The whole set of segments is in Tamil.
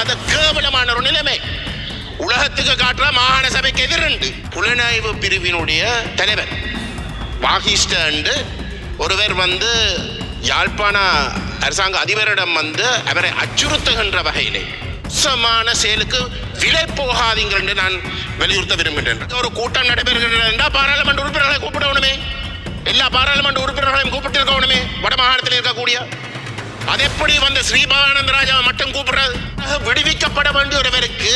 இல்லாத கேவலமான ஒரு நிலைமை. உலகத்துக்கு காட்டுற மாகாண சபைக்கு எதிரண்டு. புலனாய்வு பிரிவினுடைய தலைவர். பாகிஸ்டண்டு ஒருவர் வந்து யாழ்ப்பாண அரசாங்க அதிபரிடம் வந்து அவரை அச்சுறுத்துகின்ற வகையிலே மோசமான செயலுக்கு விலை போகாதீங்க என்று நான் வலியுறுத்த விரும்புகின்றேன். ஒரு கூட்டம் நடைபெறுகிறது என்றால் பாராளுமன்ற உறுப்பினர்களை கூப்பிடணுமே. எல்லா பாராளுமன்ற உறுப்பினர்களையும் கூப்பிட்டு இருக்கணுமே வட மாகாணத்தில் இருக்கக்கூடிய அது எப்படி வந்து ஸ்ரீபானந்த ராஜாவை மட்டும் கூப்பிடுறது? விடுவிக்கப்பட வேண்டிய ஒருவருக்கு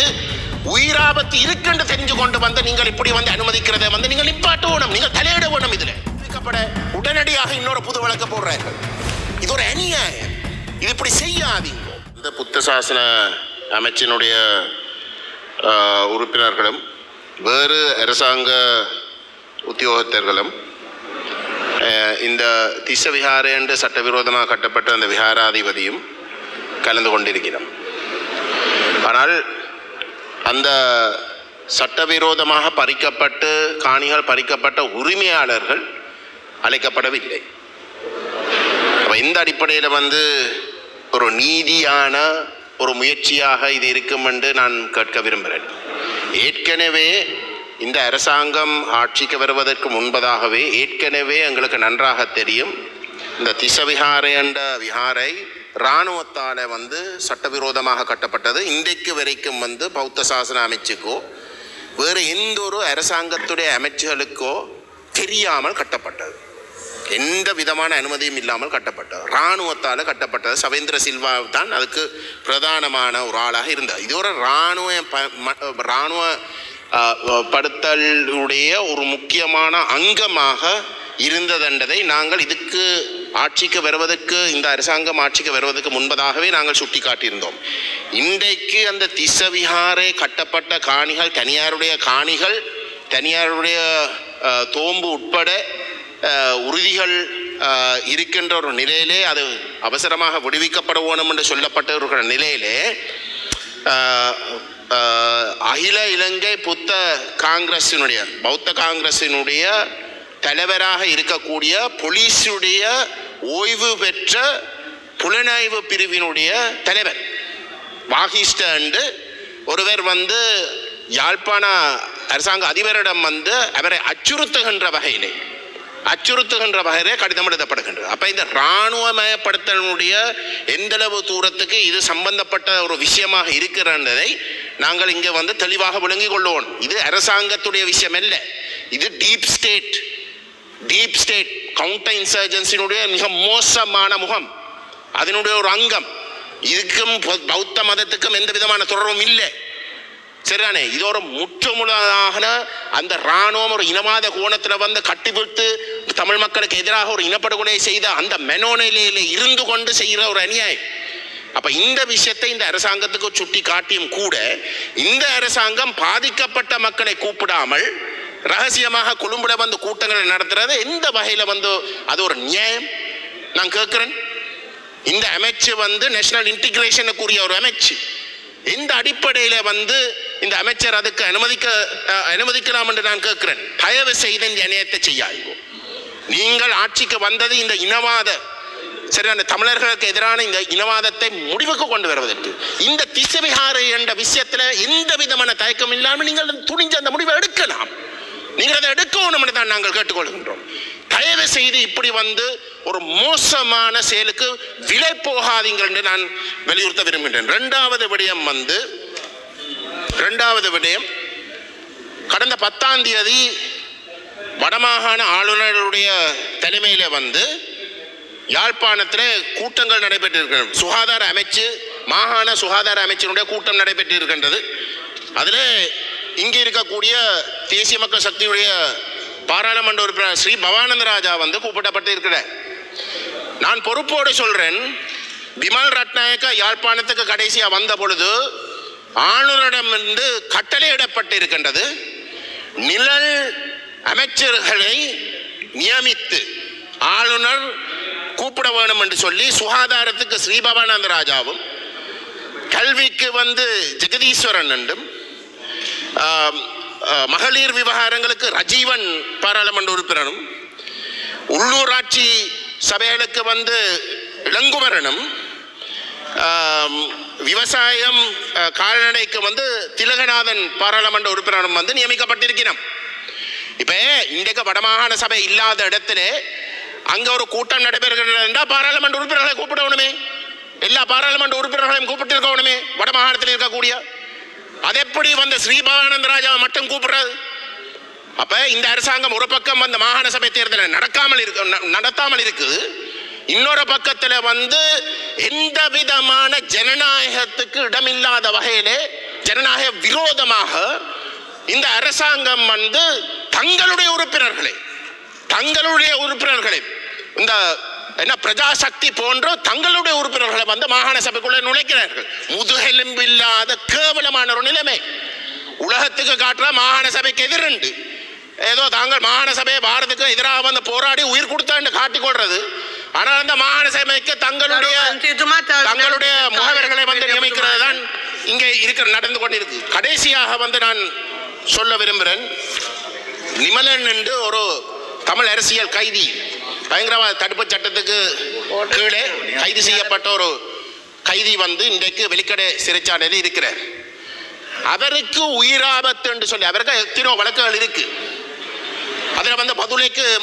உயிராபத்து இருக்குன்னு தெரிஞ்சு கொண்டு வந்து நீங்கள் இப்படி வந்து அனுமதிக்கிறதை வந்து நீங்கள் நிப்பாட்ட வேணும் நீங்கள் தலையிட வேணும் இதுல. விடுவிக்கப்பட உடனடியாக இன்னொரு புது வழக்க போடுறார்கள். இது ஒரு அநியாயம். இது இப்படி செய்யாதீங்க. இந்த புத்த சாசன அமைச்சினுடைய உறுப்பினர்களும் வேறு அரசாங்க உத்தியோகத்தர்களும் இந்த திச விஹார என்று சட்டவிரோதமாக கட்டப்பட்ட அந்த விஹாராதிபதியும் கலந்து கொண்டிருக்கிறோம் ஆனால் அந்த சட்டவிரோதமாக பறிக்கப்பட்டு காணிகள் பறிக்கப்பட்ட உரிமையாளர்கள் அழைக்கப்படவில்லை அப்போ இந்த அடிப்படையில் வந்து ஒரு நீதியான ஒரு முயற்சியாக இது இருக்கும் என்று நான் கேட்க விரும்புகிறேன் ஏற்கனவே இந்த அரசாங்கம் ஆட்சிக்கு வருவதற்கு முன்பதாகவே ஏற்கனவே எங்களுக்கு நன்றாக தெரியும். இந்த திசவிஹாரை என்ற விஹாரை இராணுவத்தால் வந்து சட்டவிரோதமாக கட்டப்பட்டது. இன்றைக்கு வரைக்கும் வந்து பௌத்த சாசன அமைச்சுக்கோ வேறு எந்த ஒரு அரசாங்கத்துடைய அமைச்சுகளுக்கோ தெரியாமல் கட்டப்பட்டது. எந்த விதமான அனுமதியும் இல்லாமல் கட்டப்பட்டது. இராணுவத்தால் கட்டப்பட்டது. சவேந்திர சில்வா தான் அதுக்கு பிரதானமான ஒரு ஆளாக இருந்தார். இது ஒரு இராணுவ ப ம- இராணுவ படுத்தலுடைய ஒரு முக்கியமான அங்கமாக இருந்ததென்றதை நாங்கள் இதுக்கு ஆட்சிக்கு வருவதற்கு இந்த அரசாங்கம் ஆட்சிக்கு வருவதற்கு முன்பதாகவே நாங்கள் சுட்டிக்காட்டியிருந்தோம். இன்றைக்கு அந்த திசவிஹாரே கட்டப்பட்ட காணிகள் தனியாருடைய காணிகள் தனியாருடைய தோம்பு உட்பட உறுதிகள் இருக்கின்ற ஒரு நிலையிலே அது அவசரமாக விடுவிக்கப்பட வேணும் என்று சொல்லப்பட்ட நிலையிலே அகில இலங்கை புத்த காங்கிரஸினுடைய பௌத்த காங்கிரஸினுடைய தலைவராக இருக்கக்கூடிய போலீஸுடைய ஓய்வு பெற்ற புலனாய்வு பிரிவினுடைய தலைவர். வாகிஸ்டாண்டு ஒருவர் வந்து யாழ்ப்பாண அரசாங்க அதிபரிடம் வந்து அவரை அச்சுறுத்துகின்ற வகையிலே அச்சுறுத்துகின்ற வகையிலே கடிதம் எழுதப்படுகின்றது அப்போ இந்த இராணுவமயப்படுத்தலுடைய எந்தளவு தூரத்துக்கு இது சம்பந்தப்பட்ட ஒரு விஷயமாக இருக்கிறதை நாங்கள் இங்கே வந்து தெளிவாக விளங்கிக் கொள்வோம் இது அரசாங்கத்துடைய விஷயம் அல்ல. இது deep state deep state counter இன்சர்ஜென்சினுடைய மிக மோசமான முகம். அதனுடைய ஒரு அங்கம். இதுக்கும் பௌத்த மதத்துக்கும் எந்த விதமான தொடர்பும் இல்லை. சரிதானே? இது ஒரு முற்றுமுழுதாக அந்த இராணுவம் ஒரு இனவாத கோணத்தில் வந்து கட்டிவிட்டு தமிழ் மக்களுக்கு எதிராக ஒரு இனப்படுகொலை செய்த அந்த மெனோநிலையில இருந்து கொண்டு செய்கிற ஒரு அநியாயம். அப்ப இந்த விஷயத்தை இந்த அரசாங்கத்துக்கு சுட்டி காட்டியும் கூட இந்த அரசாங்கம் பாதிக்கப்பட்ட மக்களை கூப்பிடாமல் ரகசியமாக கொழும்புல வந்து கூட்டங்களை நடத்துறது எந்த வகையில் வந்து அது ஒரு நியாயம்? நான் கேட்குறேன் இந்த அமைச்சு வந்து நேஷனல் இன்டிகிரேஷனுக்குரிய ஒரு அமைச்சு. இந்த அடிப்படையில் வந்து இந்த அமைச்சர் அதுக்கு அனுமதிக்க அனுமதிக்கலாம் என்று நான் கேட்கிறேன் தயவு செய்து இந்த இணையத்தை செய்யாய்வோம் நீங்கள் ஆட்சிக்கு வந்தது இந்த இனவாத சரியான தமிழர்களுக்கு எதிரான இந்த இனவாதத்தை முடிவுக்கு கொண்டு வருவதற்கு இந்த திசவிஹாரை என்ற விஷயத்தில் எந்த விதமான தயக்கம் இல்லாமல் நீங்கள் துணிஞ்ச அந்த முடிவை எடுக்கலாம். நீங்கள் அதை எடுக்கணும் என்று தான் நாங்கள் கேட்டுக்கொள்கின்றோம். தயவு செய்து இப்படி வந்து ஒரு மோசமான செயலுக்கு விலை போகாதீங்கள் என்று நான் வலியுறுத்த விரும்புகின்றேன். இரண்டாவது விடயம் வந்து இரண்டாவது விடயம் கடந்த பத்தாம் தேதி வடமாகாண ஆளுநருடைய தலைமையில் வந்து யாழ்ப்பாணத்தில் கூட்டங்கள் நடைபெற்றிருக்கிறது சுகாதார அமைச்சு மாகாண சுகாதார அமைச்சருடைய கூட்டம் நடைபெற்றிருக்கின்றது. அதில் இங்கே இருக்கக்கூடிய தேசிய மக்கள் சக்தியுடைய பாராளுமன்ற உறுப்பினர் ஸ்ரீ பவானந்த ராஜா வந்து கூப்பிடப்பட்டு இருக்கிறார் நான் பொறுப்போடு சொல்கிறேன் விமல் ரட்நாயக்கா யாழ்ப்பாணத்துக்கு கடைசியாக வந்த பொழுது ஆளுநரிடமிருந்து கட்டளையிடப்பட்டு இருக்கின்றது நிழல் அமைச்சர்களை நியமித்து ஆளுநர் கூப்பிட வேணும் என்று சொல்லி சுகாதாரத்துக்கு ஸ்ரீபவானந்த ராஜாவும் கல்விக்கு வந்து ஜெகதீஸ்வரன் என்றும் மகளிர் விவகாரங்களுக்கு ரஜீவன் பாராளுமன்ற உறுப்பினரும் உள்ளூராட்சி சபைகளுக்கு வந்து இளங்குமரனும் விவசாயம் கால்நடைக்கு வந்து திலகநாதன் பாராளுமன்ற உறுப்பினரும் வந்து நியமிக்கப்பட்டிருக்கிறோம். இப்போ இன்றைக்கு வடமாகாண சபை இல்லாத இடத்திலே அங்க ஒரு கூட்டம் நடைபெறுகிறதா பாராளுமன்ற உறுப்பினர்களை கூப்பிடணுமே. எல்லா பாராளுமன்ற உறுப்பினர்களையும் கூப்பிட்டு இருக்கணுமே. வடமாகாணத்தில் இருக்கக்கூடிய. அது எப்படி வந்து ஸ்ரீபவானந்த ராஜாவை மட்டும் கூப்பிடுறது அப்ப இந்த அரசாங்கம் ஒரு பக்கம் வந்து மாகாண சபை தேர்தலை நடக்காமல் இருக்கு நடத்தாமல் இருக்குது இன்னொரு பக்கத்துல வந்து எந்த விதமான ஜனநாயகத்துக்கு இடமில்லாத வகையிலே ஜனநாயக விரோதமாக இந்த அரசாங்கம் வந்து தங்களுடைய உறுப்பினர்களை தங்களுடைய உறுப்பினர்களை இந்த என்ன பிரஜாசக்தி போன்ற தங்களுடைய உறுப்பினர்களை வந்து மாகாண சபைக்குள்ள நுழைக்கிறார்கள். முதுகெலும்பில்லாத கேவலமான ஒரு நிலைமை. உலகத்துக்கு காட்டுற மாகாண சபைக்கு எதிரண்டு. ஏதோ தாங்கள் மாகாண சபையை பாரதுக்கு எதிராக வந்து போராடி உயிர் கொடுத்தான்னு காட்டிக்கொள்றது ஆனால் அந்த மாகாண சபைக்கு தங்களுடைய தங்களுடைய முகவர்களை வந்து நியமிக்கிறது தான் இங்கே இருக்கிற நடந்து கொண்டிருக்கு. கடைசியாக வந்து நான் சொல்ல விரும்புகிறேன். நிமலன் என்று ஒரு தமிழ் அரசியல் கைதி. பயங்கரவாத தடுப்பு சட்டத்துக்கு கீழே கைது செய்யப்பட்ட ஒரு கைதி வந்து இன்றைக்கு வெளிக்கடை சிறைச்சாலையில் இருக்கிறார். அவருக்கு உயிராபத்து என்று சொல்லி அவருக்கு எத்தனோ வழக்குகள் இருக்கு. அதில் வந்து மதுரைக்கு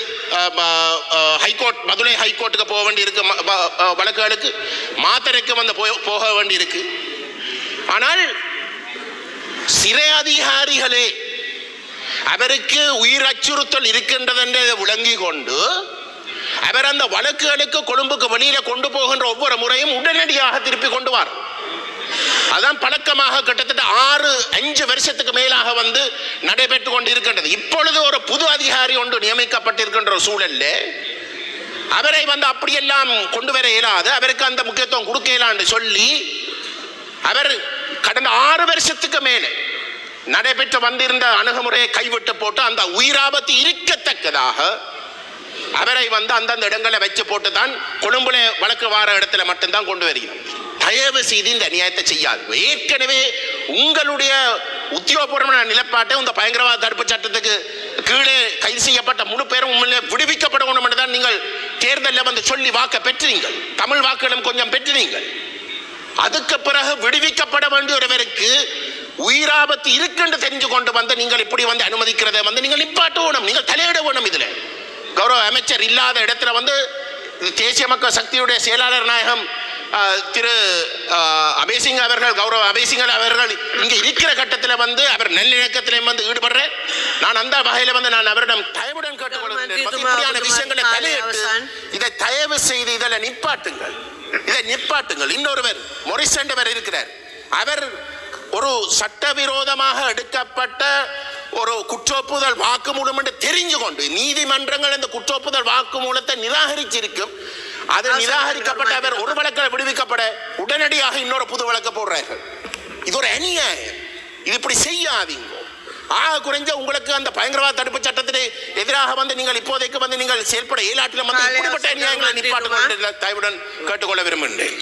ஹைகோர்ட் மதுரை ஹைகோர்ட்டுக்கு போக வேண்டி இருக்கு வ- வழக்குகளுக்கு. மாத்தரைக்கு வந்து போய்- போக வேண்டி இருக்கு ஆனால் சிறை அதிகாரிகளே அவருக்கு உயிர் அச்சுறுத்தல் இருக்கின்றதென்று விளங்கி கொண்டு அவர் அந்த வழக்குகளுக்கு கொழும்புக்கு வெளியில கொண்டு போகின்ற ஒவ்வொரு முறையும் உடனடியாக திருப்பி கொண்டு வார். அதான் பழக்கமாக கிட்டத்தட்ட ஆறு அஞ்சு வருஷத்துக்கு மேலாக வந்து நடைபெற்று கொண்டு இருக்கின்றது இப்பொழுது ஒரு புது அதிகாரி ஒன்று நியமிக்கப்பட்டிருக்கின்ற ஒரு சூழல்ல அவரை வந்து அப்படியெல்லாம் கொண்டு வர இயலாது. அவருக்கு அந்த முக்கியத்துவம் கொடுக்க இயலான்னு சொல்லி அவர் கடந்த ஆறு வருஷத்துக்கு மேலே நடைபெற்று வந்திருந்த அணுகுமுறையை கைவிட்டு போட்டு அந்த உயிராபத்து இருக்கத்தக்கதாக அவரை வந்து அந்தந்த இடங்களை வச்சு போட்டு தான் கொழும்புல வழக்கு வார இடத்துல மட்டும்தான் கொண்டு வருகிறோம். தயவு செய்து இந்த அநியாயத்தை செய்யாது. ஏற்கனவே உங்களுடைய உத்தியோகபூர்வமான நிலப்பாட்டை இந்த பயங்கரவாத தடுப்பு சட்டத்துக்கு கீழே கைது செய்யப்பட்ட முழு பேரும் உண்மையிலே விடுவிக்கப்பட வேண்டும் என்று தான் நீங்கள் தேர்தலில் வந்து சொல்லி வாக்க பெற்றீங்கள் தமிழ் வாக்குகளும் கொஞ்சம் பெற்றீங்கள் அதுக்கு பிறகு விடுவிக்கப்பட வேண்டிய ஒருவருக்கு உயிராபத்து இருக்குன்னு தெரிஞ்சு கொண்டு வந்து நீங்கள் இப்படி வந்து அனுமதிக்கிறத வந்து நீங்கள் நிப்பாட்ட வேணும் நீங்கள் தலையிட வேணும் இதில். கௌரவ அமைச்சர் இல்லாத இடத்துல வந்து தேசிய மக்கள் சக்தியுடைய செயலாளர் நாயகம் திரு அபேசிங் அவர்கள் கௌரவ அபேசிங் அவர்கள் இங்க இருக்கிற கட்டத்தில் வந்து அவர் நல்லிணக்கத்திலே வந்து ஈடுபடுறேன் நான் அந்த வகையில வந்து நான் அவரிடம் தயவுடன் கேட்டுக்கொள்கிறேன். விஷயங்களை தலையிட்டு இதை தயவு செய்து இதில் நிப்பாட்டுங்கள். இதை நிப்பாட்டுங்கள். இன்னொருவர் மொரிஸ் என்றவர் இருக்கிறார். அவர் ஒரு சட்டவிரோதமாக எடுக்கப்பட்ட ஒரு குற்றொப்புதல் வாக்குமூலம் என்று தெரிஞ்சு கொண்டு நீதிமன்றங்கள் இந்த குற்றொப்புதல் வாக்குமூலத்தை நிராகரிச்சிருக்கும் அது நிராகரிக்கப்பட்ட அவர் ஒரு வழக்கில் விடுவிக்கப்பட உடனடியாக இன்னொரு புது வழக்கு போடுறார்கள் இது ஒரு அநியாயம் இது இப்படி செய்யாதீங்க ஆக குறைஞ்ச உங்களுக்கு அந்த பயங்கரவாத தடுப்பு சட்டத்திலே எதிராக வந்து நீங்கள் இப்போதைக்கு வந்து நீங்கள் செயல்பட இயலாட்டிலும் வந்து இப்படிப்பட்ட அநியாயங்களை நிப்பாட்டுங்கள் தயவுடன் கேட்டுக்கொள்ள விரும்புகின்றேன்